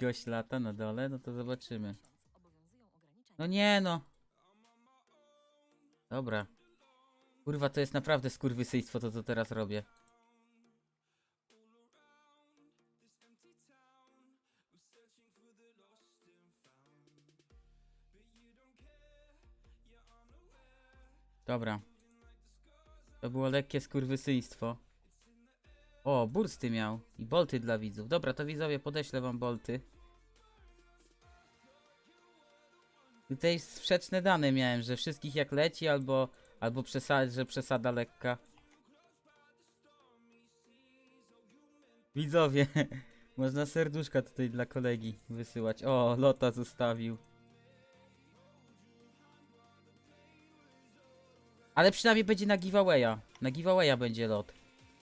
gość lata na dole, no to zobaczymy. No nie no. Dobra. Kurwa, to jest naprawdę skurwysyństwo to, co teraz robię. Dobra. To było lekkie skurwysyństwo. O, bursty miał. I bolty dla widzów. Dobra, to widzowie, podeślę wam bolty. Tutaj sprzeczne dane miałem, że wszystkich jak leci, albo, albo przesad, że przesada lekka. Widzowie, można serduszka tutaj dla kolegi wysyłać. O, lota zostawił. Ale przynajmniej będzie na giveawaya. Na giveawaya będzie lot.